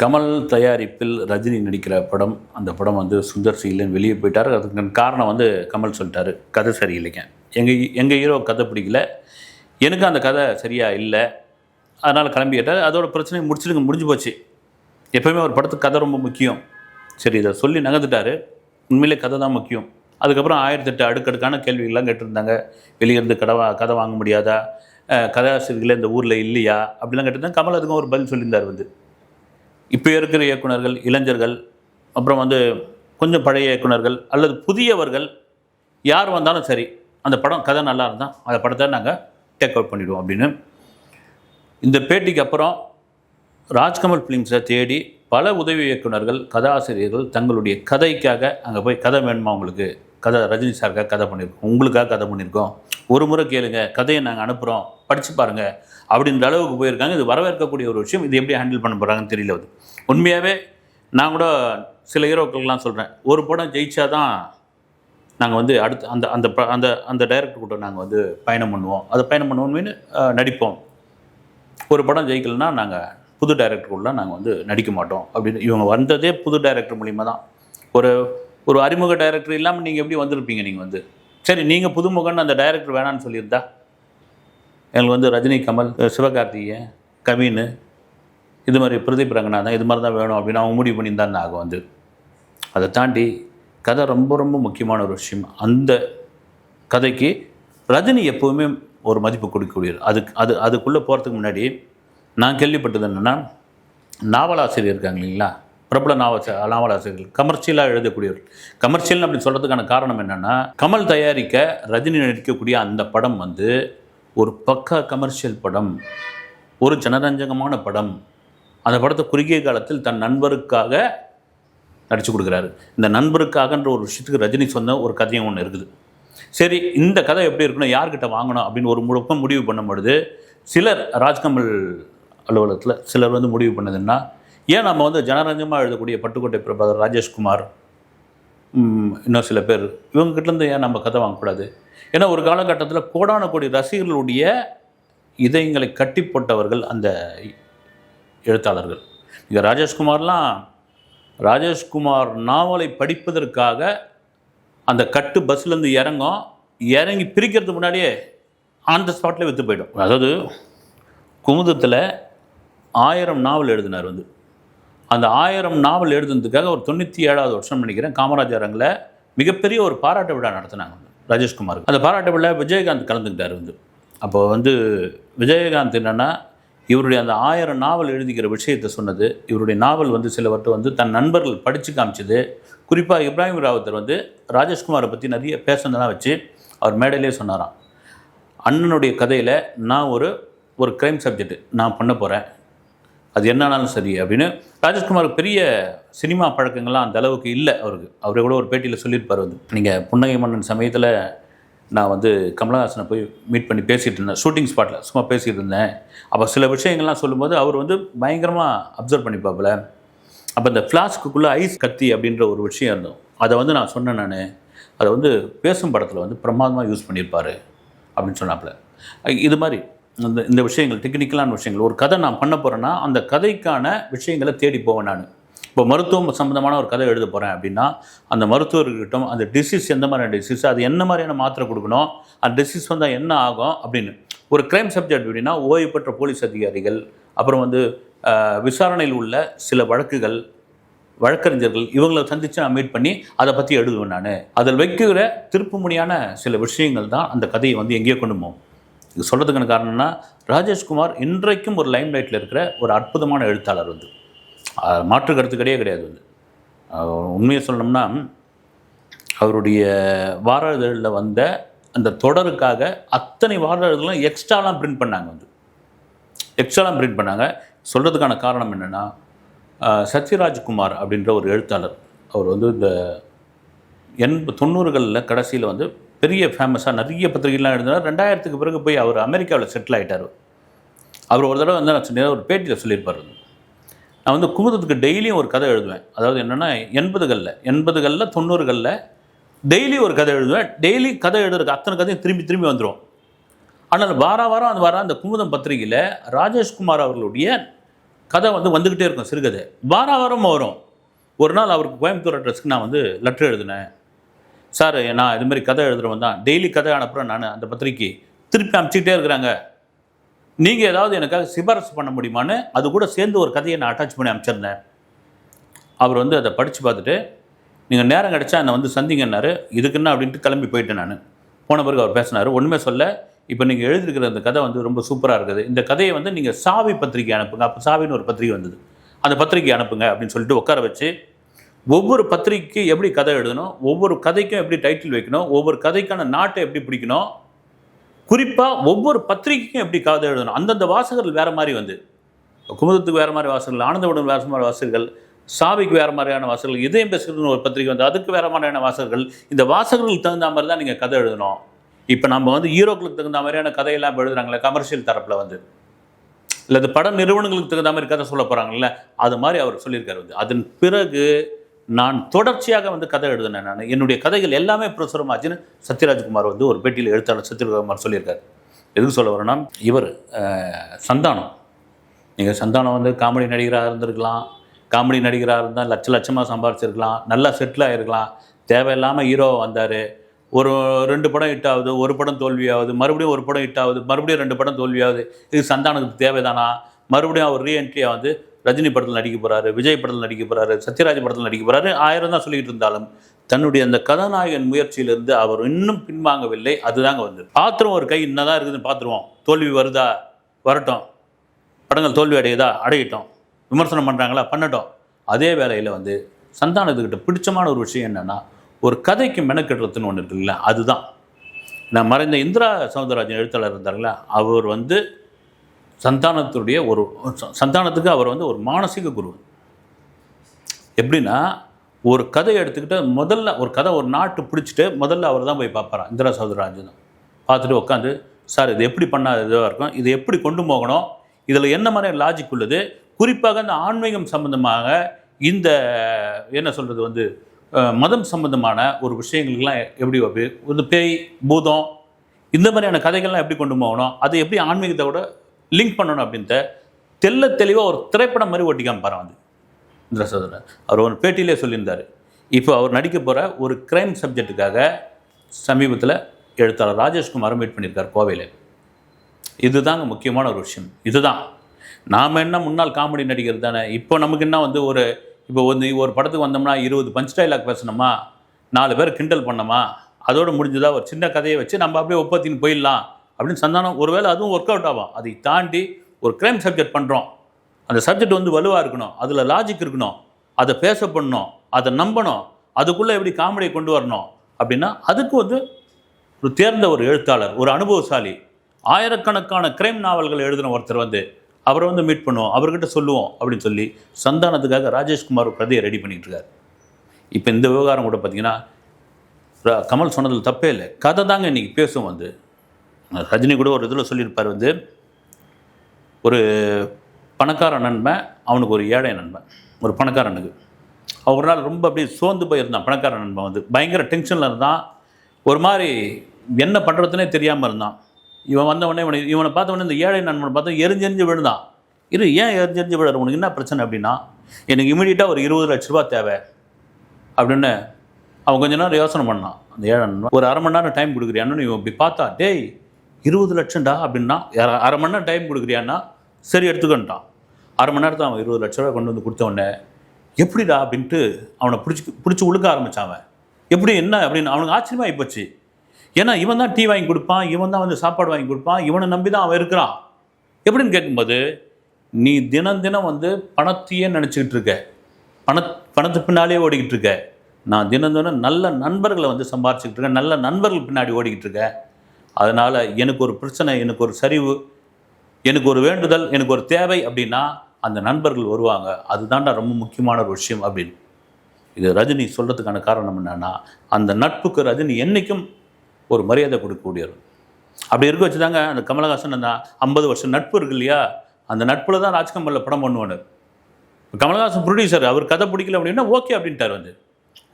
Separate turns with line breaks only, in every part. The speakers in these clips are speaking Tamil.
கமல் தயாரிப்பில் ரஜினி நடிக்கிற படம் அந்த படம் வந்து சுந்தர் சீலன் வெளியே போயிட்டார். அதுக்கு காரணம் வந்து கமல் சொல்லிட்டாரு. கதை சரியில்லைங்க. எங்கள் எங்கள் ஹீரோ கதை பிடிக்கல. எனக்கு அந்த கதை சரியாக இல்லை. அதனால் கிளம்பிட்டார் அதோட பிரச்சனை முடிச்சிடுங்க முடிஞ்சு போச்சு. எப்போயுமே ஒரு படத்துக்கு கதை ரொம்ப முக்கியம். சரி இதை சொல்லி நகர்ந்துட்டாரு. உண்மையிலே கதை தான் முக்கியம். அதுக்கப்புறம் ஆயிரத்தெட்டு அடுக்கடுக்கான கேள்விகள்லாம் கேட்டிருந்தாங்க. வெளியிருந்து கடவா கதை வாங்க முடியாதா? கதாசிரியர்களே இந்த ஊரில் இல்லையா? அப்படிலாம் கேட்டிருந்தாங்க. கமல் அதுக்கும் ஒரு பதில் சொல்லியிருந்தார் வந்து. இப்போ இருக்கிற இயக்குனர்கள் இளைஞர்கள் அப்புறம் வந்து கொஞ்சம் பழைய இயக்குனர்கள் அல்லது புதியவர்கள் யார் வந்தாலும் சரி அந்த படம் கதை நல்லா இருந்தால் அந்த படத்தை நாங்கள் டேக் அவுட் பண்ணிவிடுவோம் அப்படின்னு. இந்த பேட்டிக்கு அப்புறம் ராஜ்கமல் ஃபிலிம்ஸை தேடி பல உதவி இயக்குனர்கள் கதாசிரியர்கள் தங்களுடைய கதைக்காக அங்கே போய் கதை வேணுமா உங்களுக்கு? கதை ரஜினி சாருக்காக கதை பண்ணியிருக்கோம் உங்களுக்காக கதை பண்ணியிருக்கோம் ஒரு முறை கேளுங்க கதையை நாங்கள் அனுப்புகிறோம் படித்து பாருங்கள் அப்படின்ற அளவுக்கு போயிருக்காங்க. இது வரவேற்கக்கூடிய ஒரு விஷயம். இது எப்படி ஹேண்டில் பண்ண போகிறாங்கன்னு தெரியல அது. உண்மையாகவே நான் கூட சில ஹீரோக்கள்லாம் சொல்கிறேன் ஒரு படம் ஜெயிச்சா தான் நாங்கள் வந்து அடுத்து அந்த அந்த ப- அந்த அந்த டைரக்டர் கூட நாங்கள் வந்து பயணம் பண்ணுவோம். அதை பயணம் பண்ணுவோம்னு நடிப்போம். ஒரு படம் ஜெயிக்கலைன்னா நாங்கள் புது டைரக்டருக்குள்ள நாங்கள் வந்து நடிக்க மாட்டோம். அப்படின்னு இவங்க வந்ததே புது டைரக்டர் மூலிமா தான். ஒரு ஒரு அறிமுக டைரக்டர் இல்லாமல் நீங்கள் எப்படி வந்திருப்பீங்க நீங்கள் வந்து? சரி நீங்கள் புதுமுகன்னு அந்த டைரக்டர் வேணான்னு சொல்லியிருந்தா எங்களுக்கு வந்து ரஜினி கமல் சிவகார்த்திகேயன் கவின் இது மாதிரி பிரதீப் ரங்கநாதன் இது மாதிரி தான் வேணும் அப்படின்னு அவங்க முடிவு பண்ணியிருந்தாங்க நாங்கள் வந்து. அதை தாண்டி கதை ரொம்ப ரொம்ப முக்கியமான ஒரு விஷயம். அந்த கதைக்கு ரஜினி எப்போவுமே ஒரு மதிப்பு கொடுக்கக்கூடியது அதுக்கு அது அதுக்குள்ளே போகிறதுக்கு முன்னாடி நான் கேள்விப்பட்டது என்னென்னா நாவலாசிரியர் இருக்காங்க இல்லைங்களா? பிரபல நாவல் நாவலாசிரியர்கள் கமர்ஷியலாக எழுதக்கூடியவர்கள் கமர்ஷியல் அப்படின்னு சொல்கிறதுக்கான காரணம் என்னென்னா கமல் தயாரிக்க ரஜினி நடிக்கக்கூடிய அந்த படம் வந்து ஒரு பக்கா கமர்ஷியல் படம் ஒரு ஜனரஞ்சகமான படம் அந்த படத்தை குறுகிய காலத்தில் தன் நண்பருக்காக நடித்து கொடுக்குறாரு. இந்த நண்பருக்காகன்ற ஒரு விஷயத்துக்கு ரஜினி சொன்ன ஒரு கதையும் ஒன்று இருக்குது. சரி இந்த கதை எப்படி இருக்கணும் யார்கிட்ட வாங்கணும் அப்படின்னு ஒரு முழுக்கம் முடிவு பண்ணும்பொழுது சிலர் ராஜ்கமல் அலுவலகத்தில் சிலர் வந்து முடிவு பண்ணதுன்னா ஏன் நம்ம வந்து ஜனரஞ்சமாக எழுதக்கூடிய பட்டுக்கோட்டை பிரபாகர் ராஜேஷ்குமார் இன்னும் சில பேர் இவங்ககிட்டேருந்து ஏன் நம்ம கதை வாங்கக்கூடாது? ஏன்னா ஒரு காலகட்டத்தில் கோடான கோடி ரசிகர்களுடைய இதயங்களை கட்டி போட்டவர்கள் அந்த எழுத்தாளர்கள். இங்கே ராஜேஷ்குமார்லாம் ராஜேஷ்குமார் நாவலை படிப்பதற்காக அந்த கட்டு பஸ்லேருந்து இறங்கும். இறங்கி பிரிக்கிறதுக்கு முன்னாடியே ஆன் த ஸ்பாட்டில் விற்று போயிடும். அதாவது குமுதத்தில் ஆயிரம் நாவல் எழுதினார் வந்து. அந்த ஆயிரம் நாவல் எழுதுனதுக்காக ஒரு தொண்ணூற்றி ஏழாவது வருஷம் நினைக்கிறேன் காமராஜர் அரங்கில் மிகப்பெரிய ஒரு பாராட்டு விழா நடத்தினாங்க. ராஜேஷ்குமார். அந்த பாராட்டு விழா விஜயகாந்த் கலந்துக்கிட்டார் வந்து. அப்போ வந்து விஜயகாந்த் என்னென்னா இவருடைய அந்த ஆயிரம் நாவல் எழுதிக்கிற விஷயத்தை சொன்னது இவருடைய நாவல் வந்து சிலவற்றை வந்து தன் நண்பர்கள் படித்து காமிச்சது. குறிப்பாக இப்ராஹிம் ராவத்தர் வந்து ராஜேஷ்குமாரை பற்றி நிறைய பேசுனதெல்லாம் வச்சு அவர் மேடையிலே சொன்னாராம். அண்ணனுடைய கதையில் நான் ஒரு ஒரு க்ரைம் சப்ஜெக்ட் நான் பண்ண போகிறேன் அது என்னானாலும் சரி அப்படின்னு ராஜேஷ்குமார் பெரிய சினிமா பழக்கங்கள்லாம் அந்த அளவுக்கு இல்லை அவருக்கு. அவரை கூட ஒரு பேட்டியில் சொல்லியிருப்பார் வந்து. நீங்கள் புன்னகை மன்னன் சமயத்தில் நான் வந்து கமலஹாசனை போய் மீட் பண்ணி பேசிகிட்டு இருந்தேன். ஷூட்டிங் ஸ்பாட்டில் சும்மா பேசிகிட்டு இருந்தேன். அப்போ சில விஷயங்கள்லாம் சொல்லும்போது அவர் வந்து பயங்கரமாக அப்சர்வ் பண்ணிப்பாப்புல. அப்போ இந்த ஃப்ளாஸ்க்குள்ளே ஐஸ் கத்தி அப்படின்ற ஒரு விஷயம் இருந்தோம் அதை வந்து நான் சொன்னேன் நான். அதை வந்து பேசும் படத்தில் வந்து பிரமாதமாக யூஸ் பண்ணியிருப்பார் அப்படின்னு சொன்னாப்புல. இது மாதிரி இந்த இந்த விஷயங்கள் டெக்னிக்கலான விஷயங்கள். ஒரு கதை நான் பண்ண போகிறேன்னா அந்த கதைக்கான விஷயங்களை தேடி போவேன் நான். இப்போ மருத்துவம் சம்மந்தமான ஒரு கதை எழுத போகிறேன் அப்படின்னா அந்த மருத்துவர்கிட்டும் அந்த டிசீஸ் எந்த மாதிரியான டிசீஸ் அது என்ன மாதிரியான மாத்திரை கொடுக்கணும் அந்த டிசீஸ் வந்தால் என்ன ஆகும் அப்படின்னு. ஒரு கிரைம் சப்ஜெக்ட் அப்படின்னா ஓய்வு பெற்ற போலீஸ் அதிகாரிகள் அப்புறம் வந்து விசாரணையில் உள்ள சில வழக்குகள் வழக்கறிஞர்கள் இவங்களை சந்தித்து நான் மீட் பண்ணி அதை பற்றி எழுதுவேன் நான். அதில் வைக்கிற திருப்புமுனையான சில விஷயங்கள் தான் அந்த கதையை வந்து எங்கேயோ கொண்டு போகும். இது சொல்கிறதுக்கான காரணம்னா ராஜேஷ்குமார் இன்றைக்கும் ஒரு லைம் லைட்டில் இருக்கிற ஒரு அற்புதமான எழுத்தாளர் வந்து. மாற்று கருத்து கிடையாது கிடையாது வந்து உண்மையை சொல்லணும்னா அவருடைய வார இதழில் வந்த அந்த தொடருக்காக அத்தனை வார இதழும் எக்ஸ்ட்ராலாம் பிரிண்ட் பண்ணாங்க வந்து. எக்ஸ்ட்ராலாம் பிரிண்ட் பண்ணாங்க. சொல்கிறதுக்கான காரணம் என்னென்னா சத்யராஜ்குமார் அப்படின்ற ஒரு எழுத்தாளர். அவர் வந்து இந்த எண்பது தொண்ணூறுகளில் கடைசியில் வந்து பெரிய ஃபேமஸாக நிறைய பத்திரிகைலாம் எழுதினார். ரெண்டாயிரத்துக்கு பிறகு போய் அவர் அமெரிக்காவில் செட்டில் ஆயிட்டார். அவர் ஒரு தடவை வந்து நான் சொன்னேன் ஒரு பேட்டியில் சொல்லியிருப்பார். நான் வந்து குமுதத்துக்கு டெய்லியும் ஒரு கதை எழுதுவேன். அதாவது என்னென்னா எண்பதுகளில் எண்பதுகளில் தொண்ணூறுகளில் டெய்லி ஒரு கதை எழுதுவேன். டெய்லி கதை எழுதுறதுக்கு அத்தனை கதையும் திரும்பி திரும்பி வந்துடும் ஆனால் வார வாரம் அது வாரம் அந்த குமுதம் பத்திரிகையில் ராஜேஷ்குமார் அவர்களுடைய கதை வந்து வந்துக்கிட்டே இருக்கும் சிறுகதை. வார வாரம் வரும். ஒரு நாள் அவருக்கு கோயம்புத்தூர் அட்ரஸ்க்கு நான் வந்து லெட்டர் எழுதினேன். சார் நான் இது மாதிரி கதை எழுதுறவன் தான். டெய்லி கதை அனுப்புகிறேன் நான் அந்த பத்திரிக்கை. திருப்பி அனுப்பிச்சிக்கிட்டே இருக்கிறாங்க. நீங்கள் ஏதாவது எனக்காக சிபாரிசு பண்ண முடியுமான்னு அது கூட சேர்ந்து ஒரு கதையை நான் அட்டாச் பண்ணி அனுப்பிச்சிருந்தேன் அவர் வந்து அதை படித்து பார்த்துட்டு நீங்கள் நேரம் கிடச்சா என்னை வந்து சந்திங்கன்னாரு. இதுக்கு என்ன? அப்படின்ட்டு கிளம்பி போயிட்டேன் நான். போன பிறகு அவர் பேசினார். ஒன்றுமே சொல்ல இப்போ நீங்கள் எழுதியிருக்கிற அந்த கதை வந்து ரொம்ப சூப்பராக இருக்குது. இந்த கதையை வந்து நீங்கள் சாவி பத்திரிக்கை அனுப்புங்க. அப்போ சாவின்னு ஒரு பத்திரிக்கை வந்தது. அந்த பத்திரிக்கை அனுப்புங்க அப்படின்னு சொல்லிட்டு உட்கார வச்சு ஒவ்வொரு பத்திரிக்கைக்கு எப்படி கதை எழுதணும் ஒவ்வொரு கதைக்கும் எப்படி டைட்டில் வைக்கணும் ஒவ்வொரு கதைக்கான நாட்டை எப்படி பிடிக்கணும் குறிப்பாக ஒவ்வொரு பத்திரிக்கைக்கும் எப்படி கதை எழுதணும் அந்தந்த வாசகர்கள் வேறு மாதிரி வந்து. குமுதத்துக்கு வேறு மாதிரி வாசகர்கள் ஆனந்தவுடன் வேறு மாதிரி வாசகர்கள் சாவிக்கு வேறு மாதிரியான வாசகர்கள் இதயம் பேசுகிறதுன்னு ஒரு பத்திரிக்கை வந்து அதுக்கு வேறு மாதிரியான வாசகர்கள் இந்த வாசகர்களுக்கு தகுந்த மாதிரி தான் நீங்கள் கதை எழுதணும். இப்போ நம்ம வந்து ஹீரோக்களுக்கு தகுந்த மாதிரியான கதையெல்லாம் எழுதுறாங்களே கமர்ஷியல் தரப்பில் வந்து. இல்லை இந்த பட நிறுவனங்களுக்கு தகுந்த மாதிரி கதை சொல்ல போகிறாங்கல்ல அது மாதிரி அவர் சொல்லியிருக்காரு வந்து. அதன் பிறகு நான் தொடர்ச்சியாக வந்து கதை எழுதினேன் நான். என்னுடைய கதைகள் எல்லாமே பிரசுரமாச்சுன்னு சத்யராஜ்குமார் வந்து ஒரு பேட்டியில் எழுத்தாளர் சத்யராஜ்குமார் சொல்லியிருக்காரு. எதுக்கு சொல்ல வரேன்னா இவர் சந்தானம். நீங்கள் சந்தானம் வந்து காமெடி நடிகராக இருந்திருக்கலாம். காமெடி நடிகராக இருந்தால் லட்ச லட்சமாக சம்பாரிச்சிருக்கலாம். நல்லா செட்டில் ஆகிருக்கலாம் தேவையில்லாமல் ஹீரோ வந்தார். ஒரு ரெண்டு படம் ஹிட் ஆகுது ஒரு படம் தோல்வியாகுது. மறுபடியும் ஒரு படம் ஹிட் ஆகுது மறுபடியும் ரெண்டு படம் தோல்வியாகுது. இது சந்தானத்துக்கு தேவைதானா? மறுபடியும் அவர் ரீஎன்ட்ரியாக வந்து ரஜினி படத்தில் நடிக்க போகிறாரு விஜய் படத்தில் நடிக்க போகிறாரு சத்யராஜ் படத்தில் நடிக்க போகிறாரு ஆயிரம் தான் சொல்லிக்கிட்டு இருந்தாலும் தன்னுடைய அந்த கதாநாயகன் முயற்சியிலிருந்து அவர் இன்னும் பின்வாங்கவில்லை அதுதாங்க வந்து. பாத்திரம் ஒரு கை என்னதான் இருக்குதுன்னு பார்த்துருவோம். தோல்வி வருதா? வரட்டும். படங்கள் தோல்வி அடையுதா? அடையட்டும். விமர்சனம் பண்ணுறாங்களா பண்ணட்டும். அதே வேளையில் வந்து சந்தானத்துக்கிட்ட பிடிச்சமான ஒரு விஷயம் என்னென்னா ஒரு கதைக்கு மெனக்கெடுறதுன்னு ஒன்று இருக்குல்ல அதுதான். நான் மறைந்த இந்திரா சவுந்தரராஜன் எழுத்தாளர் இருந்தார்களா அவர் வந்து சந்தானத்துடைய ஒரு சந்தானத்துக்கு அவர் வந்து ஒரு மானசீக குரு. எப்படின்னா ஒரு கதை எடுத்துக்கிட்டு முதல்ல ஒரு கதை ஒரு நாட்டு பிடிச்சிட்டு முதல்ல அவர் தான் போய் பார்ப்பாராம் இந்திரா சௌதரராஜன் தான் பார்த்துட்டு உட்காந்து சார் இது எப்படி பண்ணால் இதுவாக இருக்கும்? இது எப்படி கொண்டு போகணும்? இதில் என்ன மாதிரி லாஜிக் உள்ளது? குறிப்பாக இந்த ஆன்மீகம் சம்மந்தமாக இந்த என்ன சொல்கிறது வந்து மதம் சம்மந்தமான ஒரு விஷயங்களுக்கெல்லாம் எப்படி வந்து பேய் பூதம் இந்த மாதிரியான கதைகள்லாம் எப்படி கொண்டு போகணும்? அதை எப்படி ஆன்மீகத்தை விட லிங்க் பண்ணணும் அப்படின்ட்டு தெள்ள தெளிவாக ஒரு திரைப்படம் மாதிரி ஓட்டி பரவாது வந்து சோதரன் அவர் ஒரு பேட்டியிலே சொல்லியிருந்தார். இப்போ அவர் நடிக்க போகிற ஒரு கிரைம் சப்ஜெக்ட்டுக்காக சமீபத்தில் எழுத்தாளர் ராஜேஷ்குமார் மீட் பண்ணியிருக்கார் கோவையில். இதுதாங்க முக்கியமான ஒரு விஷயம். இதுதான். நாம் என்ன முன்னாள் காமெடி நடிகர் தானே? இப்போ நமக்கு என்ன வந்து ஒரு இப்போ வந்து ஒரு படத்துக்கு வந்தோம்னா இருபது பஞ்ச் டைலாக் பேசணுமா? நாலு பேர் கிண்டல் பண்ணோமா அதோடு முடிஞ்சதாக ஒரு சின்ன கதையை வச்சு நம்ம அப்படியே ஒப்பத்தின்னு போயிடலாம். அப்படின்னு சந்தானம் ஒருவேளை அதுவும் ஒர்க் அவுட் ஆகும் அதை தாண்டி ஒரு கிரைம் சப்ஜெக்ட் பண்ணுறோம் அந்த சப்ஜெக்ட் வந்து வலுவாக இருக்கணும். அதில் லாஜிக் இருக்கணும். அதை பேச பண்ணணும். அதை நம்பணும். அதுக்குள்ளே எப்படி காமெடியை கொண்டு வரணும்? அப்படின்னா அதுக்கு வந்து ஒரு தேர்ந்த ஒரு எழுத்தாளர் ஒரு அனுபவசாலி ஆயிரக்கணக்கான கிரைம் நாவல்கள் எழுதின ஒருத்தர் வந்து அவரை வந்து மீட் பண்ணுவோம். அவர்கிட்ட சொல்லுவோம் அப்படின்னு சொல்லி சந்தானத்துக்காக ராஜேஷ்குமார் ஒரு கதையை ரெடி பண்ணிட்டு இருக்கார். இப்போ இந்த விவகாரம் கூட பார்த்தீங்கன்னா கமல் சொன்னதில் தப்பே இல்லை. கதை தாங்க இன்றைக்கி பேசும் வந்து. ரஜினி கூட ஒரு இதில் சொல்லியிருப்பார் வந்து ஒரு பணக்கார நண்பன் அவனுக்கு ஒரு ஏழை நண்பன் ஒரு பணக்காரனுக்கு அவன் ஒரு நாள் ரொம்ப அப்படியே சோர்ந்து போயிருந்தான் பணக்கார நண்பன் வந்து. பயங்கர டென்ஷனில் இருந்தான். ஒரு மாதிரி என்ன பண்ணுறதுனே தெரியாமல் இருந்தான். இவன் வந்தவொடனே இவனை இவனை பார்த்தவொடனே இந்த ஏழை நண்பனை பார்த்தா எரிஞ்செறிஞ்சு விழுந்தான். இரு ஏன் எரிஞ்செறிஞ்சு விழுற உனக்கு என்ன பிரச்சனை அப்படின்னா எனக்கு இமீடியட்டாக ஒரு இருபது லட்ச ரூபா தேவை அப்படின்னு அவன் கொஞ்ச நேரம் யோசனை பண்ணான். அந்த ஏழை நண்பன் ஒரு அரை மணி நேரம் டைம் கொடுக்குறியான்னு இவன் இப்படி பார்த்தா டேய் இருபது லட்சம்டா அப்படின்னா அரை- மணி நேரம் டைம் கொடுக்குறியான்னா சரி எடுத்துக்கன்ட்டான். அரை மணி நேரத்தில் அவன் இருபது லட்ச ரூபா கொண்டு வந்து கொடுத்தவொடனே எப்படிடா? அப்படின்ட்டு அவனை பிடிச்சி பிடிச்சி உழுக்க ஆரம்பிச்சான் அவன். எப்படி என்ன? அப்படின்னு அவனுக்கு ஆச்சரியமாக போச்சு. ஏன்னா இவன் தான் டீ வாங்கி கொடுப்பான் இவன் தான் வந்து சாப்பாடு வாங்கி கொடுப்பான் இவனை நம்பி தான் அவன் இருக்கிறான். எப்படின்னு கேட்கும்போது நீ தினம் தினம் வந்து பணத்தையே நினச்சிக்கிட்டு இருக்க. பண பணத்து பின்னாலே ஓடிக்கிட்டு இருக்க. நான் தினம் தினம் நல்ல நண்பர்களை வந்து சம்பாரிச்சிக்கிட்டு இருக்கேன். நல்ல நண்பர்கள் பின்னாடி ஓடிக்கிட்டு இருக்கேன் அதனால் எனக்கு ஒரு பிரச்சனை எனக்கு ஒரு சரிவு எனக்கு ஒரு வேண்டுதல் எனக்கு ஒரு தேவை அப்படின்னா அந்த நண்பர்கள் வருவாங்க. அதுதான்டா ரொம்ப முக்கியமான ஒரு விஷயம் அப்படின்னு. இது ரஜினி சொல்கிறதுக்கான காரணம் என்னென்னா அந்த நட்புக்கு ரஜினி என்றைக்கும் ஒரு மரியாதை கொடுக்கக்கூடியவர். அப்படி இருக்க வச்சு தாங்க அந்த கமலஹாசன் அந்த ஐம்பது வருஷம் நட்பு இருக்கு இல்லையா? அந்த நட்பில் தான் ராஜ்கமலில் படம் பண்ணுவார் கமலஹாசன் ப்ரொடியூசர் அவர் கதை பிடிக்கல அப்படின்னா ஓகே அப்படின்ட்டார் வந்து.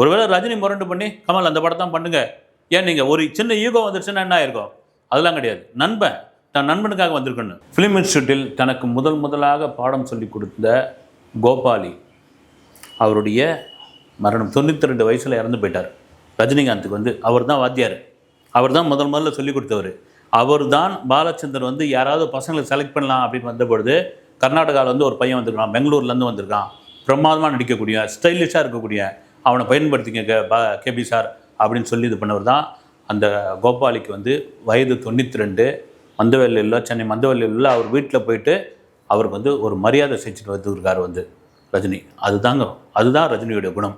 ஒருவேளை ரஜினி முரண்டு பண்ணி கமல் அந்த படம் தான் பண்ணுங்க ஏன் நீங்கள் ஒரு சின்ன ஈகோ வந்துருச்சுன்னா என்ன ஆயிருக்கும்? அதெல்லாம் கிடையாது. நண்பன் தன் நண்பனுக்காக வந்திருக்கணும். ஃபிலிம் இன்ஸ்டியூட்டில் தனக்கு முதல் முதலாக பாடம் சொல்லி கொடுத்த கோபாலி அவருடைய மரணம் தொண்ணூற்றி ரெண்டு வயசில் இறந்து போயிட்டார். ரஜினிகாந்துக்கு வந்து அவர் தான் வாத்தியார். அவர் தான் முதல் முதல்ல சொல்லிக் கொடுத்தவர். அவர் தான் பாலச்சந்தர் வந்து யாராவது பசங்களை செலக்ட் பண்ணலாம் அப்படின்னு வந்தபொழுது கர்நாடகாவில் வந்து ஒரு பையன் வந்திருக்கான் பெங்களூர்லேருந்து வந்திருக்கான். பிரமாதமாக நடிக்கக்கூடிய ஸ்டைலிஷாக இருக்கக்கூடிய அவனை பயன்படுத்திக்க கே- பா கேபி சார். அப்படின்னு சொல்லி இது பண்ணவர் தான். அந்த கோபாலிக்கு வந்து வயது தொண்ணூற்றி ரெண்டு. மந்தவெல்லியில் சென்னை மந்தவெல்லியில் அவர் வீட்டில் போயிட்டு அவருக்கு வந்து ஒரு மரியாதை செஞ்சுட்டு வந்துருக்கார் வந்து ரஜினி. அதுதாங்க அதுதான் ரஜினியுடைய குணம்.